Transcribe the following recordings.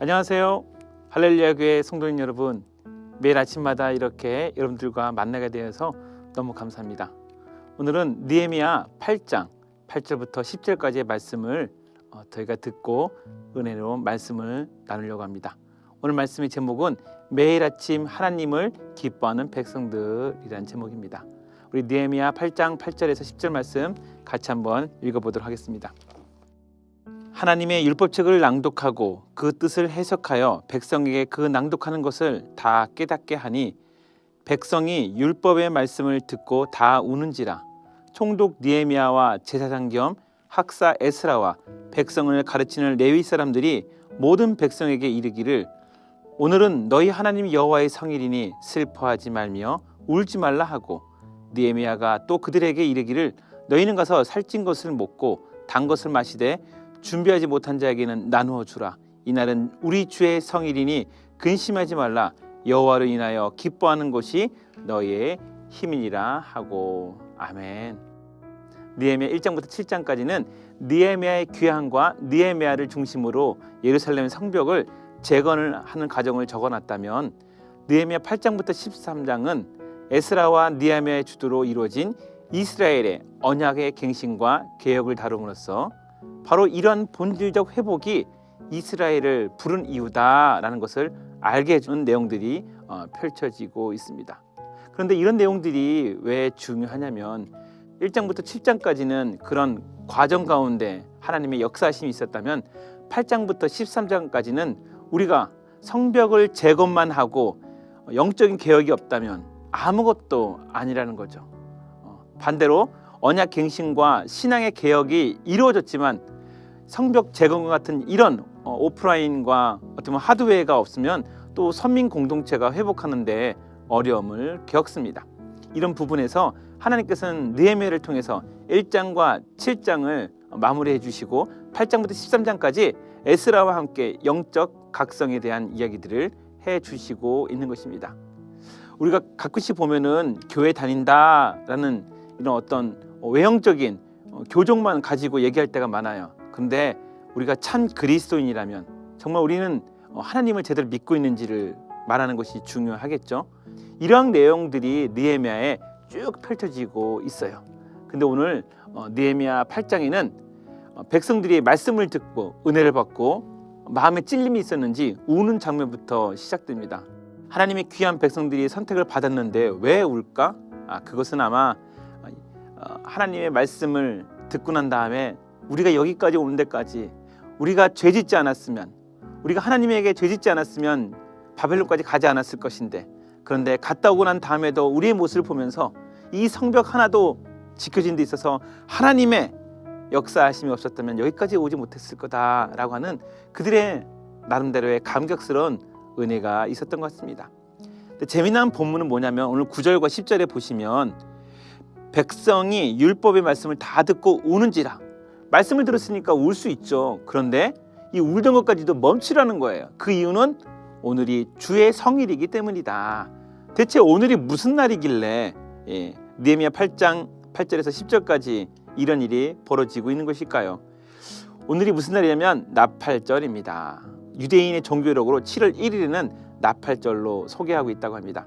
안녕하세요. 할렐루야 교회 성도님 여러분. 매일 아침마다 이렇게 여러분들과 만나게 되어서 너무 감사합니다. 오늘은 니에미야 8장 8절부터 10절까지의 말씀을 어, 저희가 듣고 은혜로운 말씀을 나누려고 합니다. 오늘 말씀의 제목은 매일 아침 하나님을 기뻐하는 백성들이라는 제목입니다. 우리 니에미야 8장 8절에서 10절 말씀 같이 한번 읽어보도록 하겠습니다. 하나님의 율법책을 낭독하고 그 뜻을 해석하여 백성에게 그 낭독하는 것을 다 깨닫게 하니 백성이 율법의 말씀을 듣고 다 우는지라. 총독 니에미아와 제사장 겸 학사 에스라와 백성을 가르치는 레위 사람들이 모든 백성에게 이르기를 오늘은 너희 하나님 여호와의 성일이니 슬퍼하지 말며 울지 말라 하고 니에미아가 또 그들에게 이르기를 너희는 가서 살찐 것을 먹고 단 것을 마시되 준비하지 못한 자에게는 나누어 주라. 이날은 우리 주의 성일이니 근심하지 말라. 여호와를 인하여 기뻐하는 것이 너희의 힘이니라 하고 아멘. 니에미야 1장부터 7장까지는 니에미야의 귀향과 니에미야를 중심으로 예루살렘 성벽을 재건을 하는 과정을 적어놨다면 니에미야 8장부터 13장은 에스라와 니에미야의 주도로 이루어진 이스라엘의 언약의 갱신과 개혁을 다룸으로써 바로 이런 본질적 회복이 이스라엘을 부른 이유다라는 것을 알게 해주는 내용들이 어, 펼쳐지고 있습니다. 그런데 이런 내용들이 왜 중요하냐면 1장부터 7장까지는 그런 과정 가운데 하나님의 역사심이 있었다면 8장부터 13장까지는 우리가 성벽을 재건만 하고 영적인 개혁이 없다면 아무것도 아니라는 거죠. 어, 반대로 언약 갱신과 신앙의 개혁이 이루어졌지만 성벽 재건과 같은 이런 어, 오프라인과 어떻게 보면 하드웨어가 없으면 또 선민 공동체가 회복하는데 어려움을 겪습니다. 이런 부분에서 하나님께서는 느헤미야를 통해서 1장과 7장을 마무리해 주시고 8장부터 13장까지 에스라와 함께 영적 각성에 대한 이야기들을 해 주시고 있는 것입니다. 우리가 가끔씩 보면은 교회 다닌다라는 이런 어떤 외형적인 어, 교종만 가지고 얘기할 때가 많아요. 근데 우리가 참 그리스도인이라면 정말 우리는 어, 하나님을 제대로 믿고 있는지를 말하는 것이 중요하겠죠. 이러한 내용들이 느헤미야에 쭉 펼쳐지고 있어요. 근데 오늘 어, 느헤미야 8장에는 백성들이 말씀을 듣고 은혜를 받고 마음에 찔림이 있었는지 우는 장면부터 시작됩니다. 하나님의 귀한 백성들이 선택을 받았는데 왜 울까? 아, 그것은 아마 하나님의 말씀을 듣고 난 다음에 우리가 여기까지 오는 데까지 우리가 죄 짓지 않았으면 우리가 하나님에게 죄 짓지 않았으면 바벨론까지 가지 않았을 것인데 그런데 갔다 오고 난 다음에도 우리의 모습을 보면서 이 성벽 하나도 지켜진 데 있어서 하나님의 역사하심이 없었다면 여기까지 오지 못했을 거다라고 하는 그들의 나름대로의 감격스러운 은혜가 있었던 것 같습니다. 재미난 본문은 뭐냐면 오늘 9절과 10절에 보시면 백성이 율법의 말씀을 다 듣고 우는지라 말씀을 들었으니까 울 수 있죠. 그런데 이 울던 것까지도 멈추라는 거예요. 그 이유는 오늘이 주의 성일이기 때문이다. 대체 오늘이 무슨 날이길래 예, 느헤미야 8장 8절에서 10절까지 이런 일이 벌어지고 있는 것일까요? 오늘이 무슨 날이냐면 나팔절입니다. 유대인의 종교력으로 7월 1일에는 나팔절로 소개하고 있다고 합니다.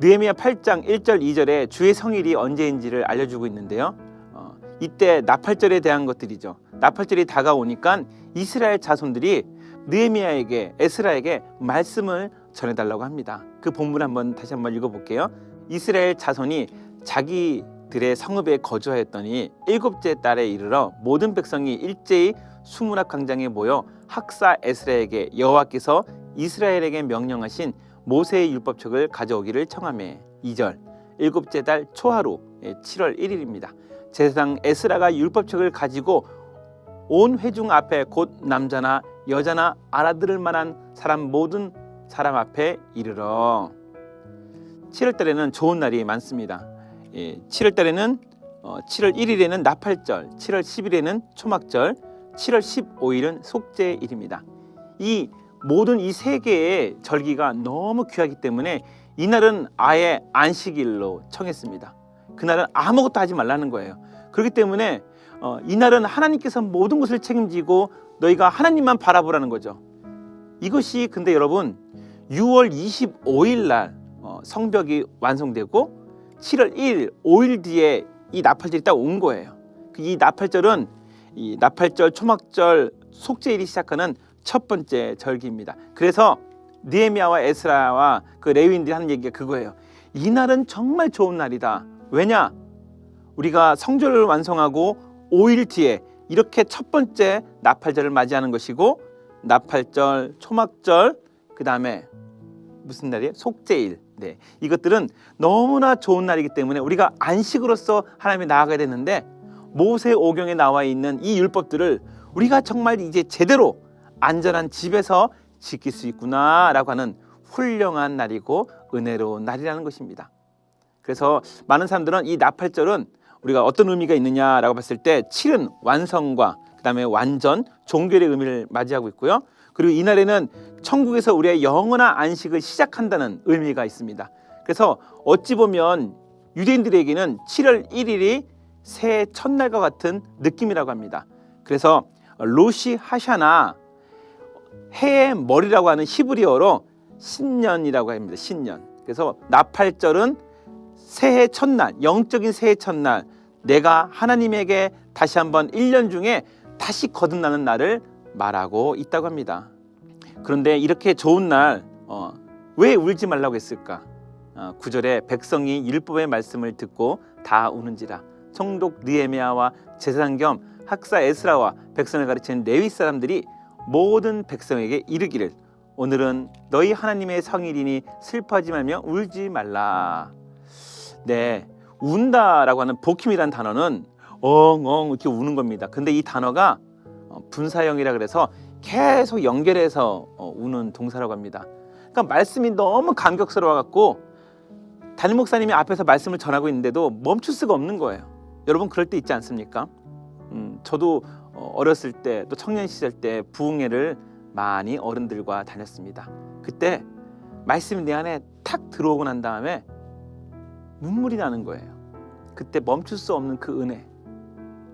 느헤미야 8장 1절 2절에 주의 성일이 언제인지를 알려주고 있는데요. 어, 이때 나팔절에 대한 것들이죠. 나팔절이 다가오니까 이스라엘 자손들이 느헤미야에게 에스라에게 말씀을 전해달라고 합니다. 그 본문 한번 다시 한번 읽어볼게요. 이스라엘 자손이 자기들의 성읍에 거주하였더니 일곱째 달에 이르러 모든 백성이 일제히 수문학 광장에 모여 학사 에스라에게 여호와께서 이스라엘에게 명령하신 모세의 율법책을 가져오기를 청하매 2절 일곱째 달 초하루 7월 1일입니다. 제사장 에스라가 율법책을 가지고 온 회중 앞에 곧 남자나 여자나 알아들을 만한 사람 모든 사람 앞에 이르러 7월 달에는 좋은 날이 많습니다. 7월 달에는 7월 1일에는 나팔절, 7월 10일에는 초막절, 7월 15일은 속죄일입니다. 이 모든 이 세 개의 절기가 너무 귀하기 때문에 이날은 아예 안식일로 청했습니다. 그날은 아무것도 하지 말라는 거예요. 그렇기 때문에 어, 이날은 하나님께서 모든 것을 책임지고 너희가 하나님만 바라보라는 거죠. 이것이 근데 여러분 6월 25일 날 어, 성벽이 완성되고 7월 1일 5일 뒤에 이 나팔절이 딱 온 거예요. 그이 나팔절은 이 나팔절, 초막절, 속죄일이 시작하는 첫 번째 절기입니다. 그래서 느헤미야와 에스라와 그 레위인들이 하는 얘기가 그거예요. 이 날은 정말 좋은 날이다. 왜냐? 우리가 성전을 완성하고 5일 뒤에 이렇게 첫 번째 나팔절을 맞이하는 것이고 나팔절, 초막절, 그 다음에 무슨 날이에요? 속죄일. 네, 이것들은 너무나 좋은 날이기 때문에 우리가 안식으로서 하나님에 나아가야 되는데 모세 오경에 나와 있는 이 율법들을 우리가 정말 이제 제대로 안전한 집에서 지킬 수 있구나라고 하는 훌륭한 날이고 은혜로운 날이라는 것입니다. 그래서 많은 사람들은 이 나팔절은 우리가 어떤 의미가 있느냐라고 봤을 때 7은 완성과 그다음에 완전 종결의 의미를 맞이하고 있고요. 그리고 이날에는 천국에서 우리의 영원한 안식을 시작한다는 의미가 있습니다. 그래서 어찌 보면 유대인들에게는 7월 1일이 새해 첫날과 같은 느낌이라고 합니다. 그래서 로시 하샤나 해의 머리라고 하는 히브리어로 신년이라고 합니다. 신년. 그래서 나팔절은 새해 첫날, 영적인 새해 첫날, 내가 하나님에게 다시 한번 1년 중에 다시 거듭나는 날을 말하고 있다고 합니다. 그런데 이렇게 좋은 날, 어, 왜 울지 말라고 했을까? 어, 9절에 백성이 율법의 말씀을 듣고 다 우는지라. 총독 느헤미야와 제사장 겸 학사 에스라와 백성을 가르치는 레위 사람들이 모든 백성에게 이르기를 오늘은 너희 하나님의 성일이니 슬퍼하지 말며 울지 말라. 네, 운다라고 하는 복힘이란 단어는 엉엉 이렇게 우는 겁니다. 근데 이 단어가 어, 분사형이라 그래서 계속 연결해서 어, 우는 동사라고 합니다. 그러니까 말씀이 너무 감격스러워 갖고 담임 목사님이 앞에서 말씀을 전하고 있는데도 멈출 수가 없는 거예요. 여러분 그럴 때 있지 않습니까? 음, 저도 어, 어렸을 때 또 청년 시절 때 부흥회를 많이 어른들과 다녔습니다. 그때 말씀이 내 안에 탁 들어오고 난 다음에 눈물이 나는 거예요. 그때 멈출 수 없는 그 은혜.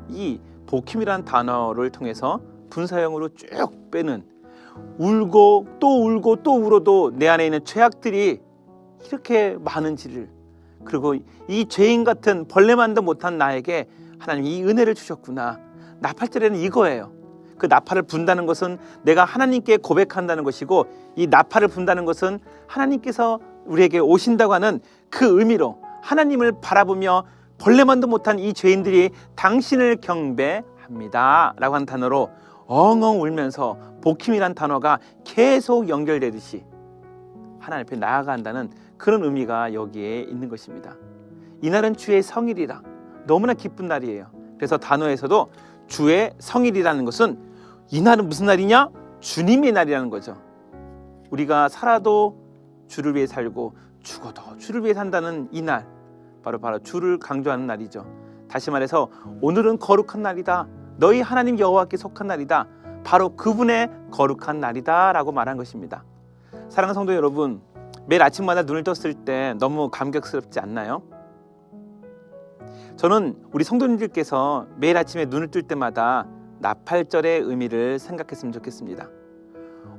이 복힘이란 단어를 통해서 분사형으로 쭉 빼는 울고 또 울고 또 울어도 내 안에 있는 죄악들이 이렇게 많은지를 그리고 이 죄인 같은 벌레만도 못한 나에게 하나님 이 은혜를 주셨구나. 나팔절에는 이거예요. 그 나팔을 분다는 것은 내가 하나님께 고백한다는 것이고 이 나팔을 분다는 것은 하나님께서 우리에게 오신다고 하는 그 의미로 하나님을 바라보며 벌레만도 못한 이 죄인들이 당신을 경배합니다. 라고 하는 단어로 엉엉 울면서 복힘이란 단어가 계속 연결되듯이 하나님 앞에 나아간다는 그런 의미가 여기에 있는 것입니다. 이날은 주의 성일이라 너무나 기쁜 날이에요. 그래서 단어에서도 주의 성일이라는 것은 이날은 무슨 날이냐? 주님의 날이라는 거죠. 우리가 살아도 주를 위해 살고 죽어도 주를 위해 산다는 이 날, 바로 바로 주를 강조하는 날이죠. 다시 말해서 오늘은 거룩한 날이다. 너희 하나님 여호와께 속한 날이다. 바로 그분의 거룩한 날이다라고 말한 것입니다. 사랑하는 성도 여러분, 매일 아침마다 눈을 떴을 때 너무 감격스럽지 않나요? 저는 우리 성도님들께서 매일 아침에 눈을 뜰 때마다 나팔절의 의미를 생각했으면 좋겠습니다.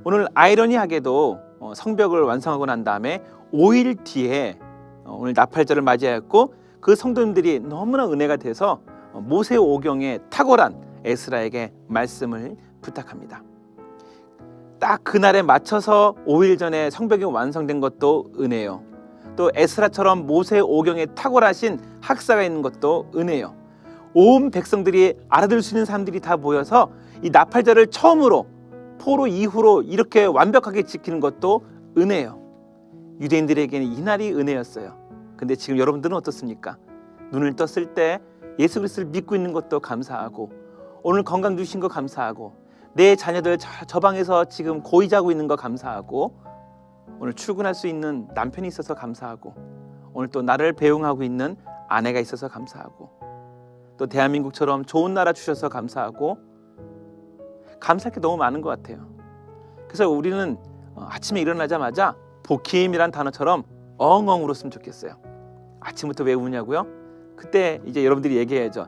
오늘 아이러니하게도 어, 성벽을 완성하고 난 다음에 5일 뒤에 어, 오늘 나팔절을 맞이하였고 그 성도님들이 너무나 은혜가 돼서 어, 모세 오경에 탁월한 에스라에게 말씀을 부탁합니다. 딱 그날에 맞춰서 5일 전에 성벽이 완성된 것도 은혜요. 또 에스라처럼 모세 오경에 탁월하신 학사가 있는 것도 은혜요. 온 백성들이 알아들 수 있는 사람들이 다 모여서 이 나팔절을 처음으로 포로 이후로 이렇게 완벽하게 지키는 것도 은혜요. 유대인들에게는 이날이 은혜였어요. 근데 지금 여러분들은 어떻습니까? 눈을 떴을 때 예수 그리스도를 믿고 있는 것도 감사하고 오늘 건강 주신 거 감사하고 내 자녀들 저, 저 방에서 지금 고이 자고 있는 거 감사하고 오늘 출근할 수 있는 남편이 있어서 감사하고 오늘 또 나를 배웅하고 있는 아내가 있어서 감사하고 또 대한민국처럼 좋은 나라 주셔서 감사하고 감사할 게 너무 많은 것 같아요. 그래서 우리는 어, 아침에 일어나자마자 복힘이란 단어처럼 엉엉 울었으면 좋겠어요. 아침부터 왜 우냐고요? 그때 이제 여러분들이 얘기해야죠.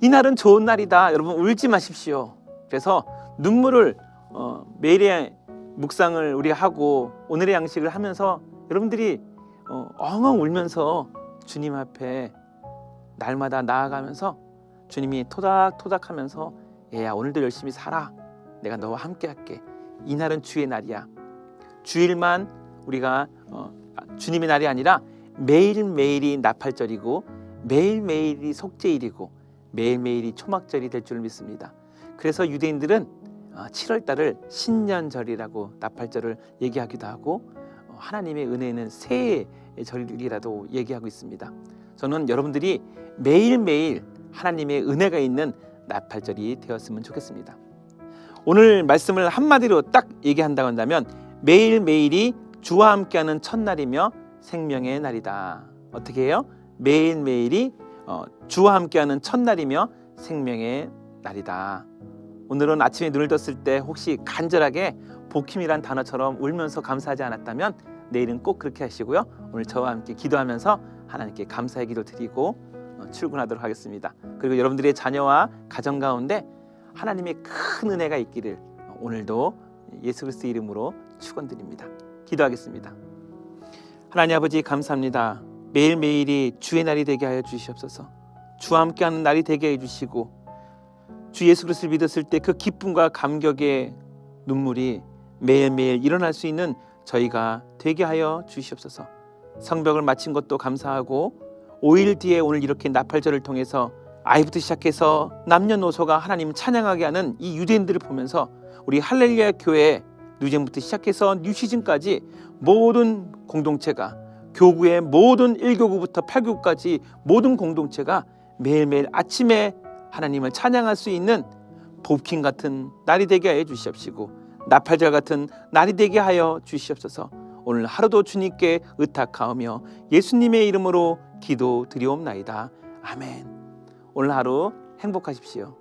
이 날은 좋은 날이다. 여러분 울지 마십시오. 그래서 눈물을 어, 매일의 묵상을 우리 하고 오늘의 양식을 하면서 여러분들이 어, 엉엉 울면서 주님 앞에 날마다 나아가면서 주님이 토닥토닥하면서 얘야 오늘도 열심히 살아 내가 너와 함께 할게 이 날은 주의 날이야 주일만 우리가 어, 아, 주님의 날이 아니라 매일매일이 나팔절이고 매일매일이 속죄일이고 매일매일이 초막절이 될 줄 믿습니다 그래서 유대인들은 7월 달을 신년절이라고 나팔절을 얘기하기도 하고 어, 하나님의 은혜는 새해 절이라도 얘기하고 있습니다. 저는 여러분들이 매일매일 하나님의 은혜가 있는 나팔절이 되었으면 좋겠습니다. 오늘 말씀을 한마디로 딱 얘기한다고 한다면 매일매일이 주와 함께하는 첫날이며 생명의 날이다. 어떻게 해요? 매일매일이 어, 주와 함께하는 첫날이며 생명의 날이다. 오늘은 아침에 눈을 떴을 때 혹시 간절하게 복힘이란 단어처럼 울면서 감사하지 않았다면 내일은 꼭 그렇게 하시고요. 오늘 저와 함께 기도하면서 하나님께 감사의 기도 드리고 어, 출근하도록 하겠습니다. 그리고 여러분들의 자녀와 가정 가운데 하나님의 큰 은혜가 있기를 오늘도 예수 그리스도 이름으로 축원드립니다. 기도하겠습니다. 하나님 아버지 감사합니다. 매일매일이 주의 날이 되게 하여 주시옵소서. 주와 함께하는 날이 되게 해 주시고 주 예수 그리스도를 믿었을 때 그 기쁨과 감격의 눈물이 매일매일 일어날 수 있는 저희가 되게 하여 주시옵소서. 성벽을 마친 것도 감사하고 5일 뒤에 오늘 이렇게 나팔절을 통해서 아이부터 시작해서 남녀노소가 하나님 찬양하게 하는 이 유대인들을 보면서 우리 할렐루야 교회 뉴젠부터 시작해서 뉴시즌까지 모든 공동체가 교구의 모든 1교구부터 8교구까지 모든 공동체가 매일매일 아침에 하나님을 찬양할 수 있는 복킹 같은 날이 되게 하여 주시옵시고 나팔절 같은 날이 되게 하여 주시옵소서. 오늘 하루도 주님께 의탁하오며 예수님의 이름으로 기도 드리옵나이다. 아멘. 오늘 하루 행복하십시오.